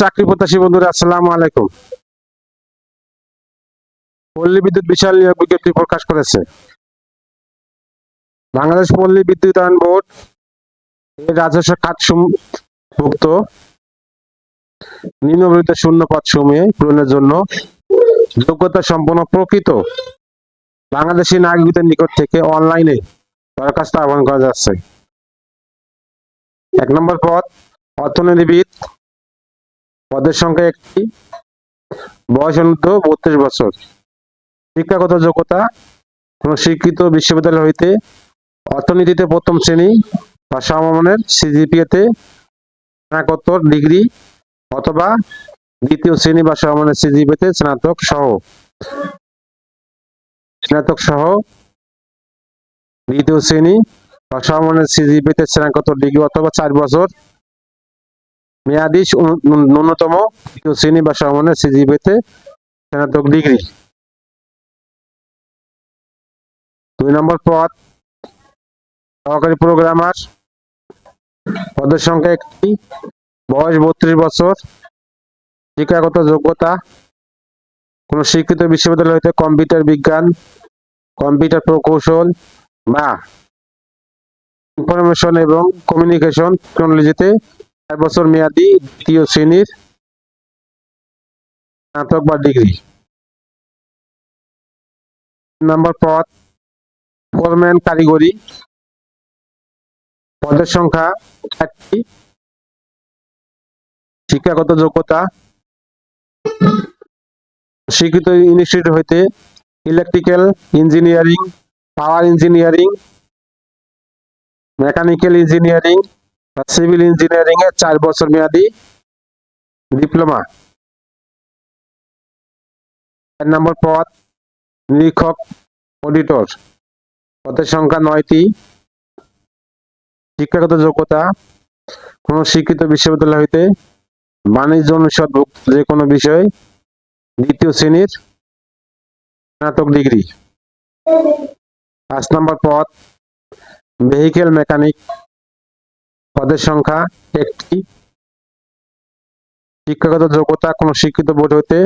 চাকরি প্রত্যাশী বন্ধুরা, আসসালামু আলাইকুম। পল্লী বিদ্যুৎ বিশাল নিয়োগ বিজ্ঞপ্তি প্রকাশ করেছে। বাংলাদেশ পল্লী বিদ্যুতায়ন বোর্ড এর রাজস্ব খাত ভুক্ত। নিম্নবর্ণিত শূন্য পদ সমূহে পূরণের জন্য যোগ্যতা সম্পন্ন প্রকৃত বাংলাদেশি নাগরিকদের নিকট থেকে অনলাইনে দরখাস্ত আহ্বান করা যাচ্ছে। এক নম্বর পদ, অর্থনীতিবিদ পদের সংখ্যা একটি। বয়স অনুদ্ধ বত্রিশ বছর। শিক্ষাগত যোগ্যতা কোন স্বীকৃত বিশ্ববিদ্যালয় হইতে অর্থনীতিতে প্রথম শ্রেণি বা সমমানের সিজিপিএতে স্নাতকোত্তর ডিগ্রি অথবা দ্বিতীয় শ্রেণি বা সমমানের সিজিপিএতে স্নাতক সহ। স্নাতক সহ দ্বিতীয় শ্রেণি বা সমমানের সিজিপিএতে স্নাতকোত্তর ডিগ্রি অথবা চার বছর মেয়াদি ন্যূনতম শ্রেণি বা সমমানের সিজিপিএতে স্নাতক ডিগ্রি। দুই নম্বর পদ, সহকারী প্রোগ্রামার। পদের সংখ্যা একটি, বয়স বত্রিশ বছর, শিক্ষাগত যোগ্যতা, কোন স্বীকৃত বিশ্ববিদ্যালয় হইতে কম্পিউটার বিজ্ঞান, কম্পিউটার প্রকৌশল বা ইনফরমেশন এবং কমিউনিকেশন টেকনোলজিতে চার বছর মেয়াদি দ্বিতীয় শ্রেণির স্নাতক বা ডিগ্রি। নাম্বার পদ ফোরম্যান কারিগরি। পদের সংখ্যা চারটি শিক্ষাগত যোগ্যতা। স্বীকৃত ইনস্টিটিউট হইতে electrical engineering, power engineering, mechanical engineering civil engineering এর চার বছর মেয়াদি ডিপ্লোমা চার নম্বর পদ নিরীক্ষক অডিটর পদের সংখ্যা নয়টি। শিক্ষাগত যোগ্যতা, কোন শিক্ষিত বিশ্ববিদ্যালয় হইতে বাণিজ্য অনুষদ যে কোনো বিষয়, দ্বিতীয় শ্রেণির স্নাতক ডিগ্রি। পাঁচ নম্বর পদ ভেহিকেল মেকানিক পদের সংখ্যা একটি। শিক্ষাগত যোগ্যতা কোন শিক্ষিত বোর্ড হইতে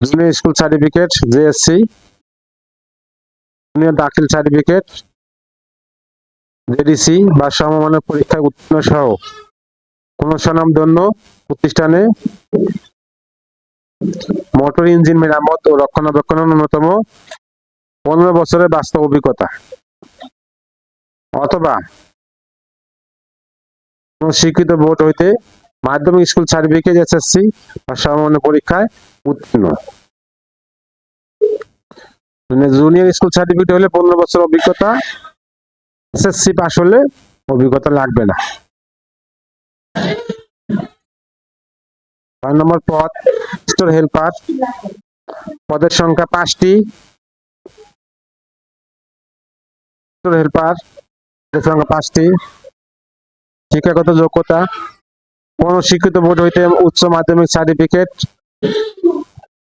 junior school certificate JSC junior দাখিল সার্টিফিকেট জেডিসি বা সমমানের পরীক্ষায় উত্তীর্ণ সহ কোন স্বনামধন্য প্রতিষ্ঠানে মোটর ইঞ্জিন মেরামত ও রক্ষণাবেক্ষণের ন্যূনতম পনেরো বছরের বাস্তব অভিজ্ঞতা। অথবা কোন স্বীকৃত বোর্ড হইতে মাধ্যমিক স্কুল সার্টিফিকেট, এসএসসি বা সমমান্য পরীক্ষায় উত্তীর্ণ। জুনিয়র স্কুল সার্টিফিকেট হলে পনেরো বছর অভিজ্ঞতা, এসএসসি পাস হলে অভিজ্ঞতা লাগবে না। ছয় নম্বর পদ স্টোর হেল্পার পদের সংখ্যা পাঁচটি। স্টোর হেল্পার পদের সংখ্যা পাঁচটি। শিক্ষাগত যোগ্যতা কোন শিক্ষিত বোর্ড হইতে উচ্চ মাধ্যমিক সার্টিফিকেট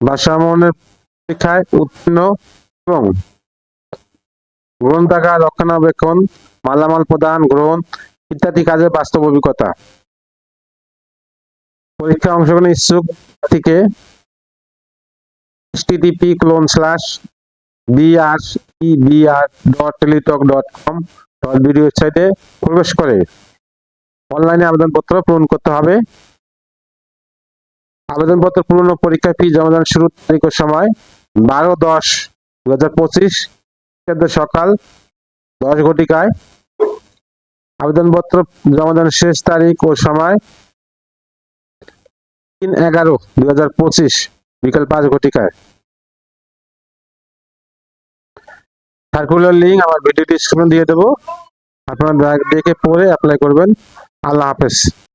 বা সমমানের পরীক্ষায় উত্তীর্ণ এবং গ্রন্থাগার রক্ষণাবেক্ষণ, মালামাল প্রদান, গ্রহণ ইত্যাদি কাজে বাস্তব অভিজ্ঞতা। পরীক্ষা অংশগ্রহণ ইচ্ছুক থেকে http slash BR BR dot Teletalk dot com dot BD ওয়েবসাইটে প্রবেশ করে। অনলাইনে আবেদনপত্র পূরণ করতে হবে। আবেদনপত্র পূরণ ও পরীক্ষা ফি জমাদান শুরুর তারিখ ও সময় বারো দশ দু হাজার পঁচিশ সকাল দশ ঘটিকায়। আবেদনপত্র জমাদানের শেষ তারিখ ও সময় তিন এগারো দু হাজার পঁচিশ, বিকাল পাঁচ ঘটিকায়। সার্কুলার লিঙ্ক আমার ভিডিও ডিসক্রিপশন দিয়ে দেবো। আপনারা দেখে পড়ে অ্যাপ্লাই করবেন। আল্লাহ হাফেজ।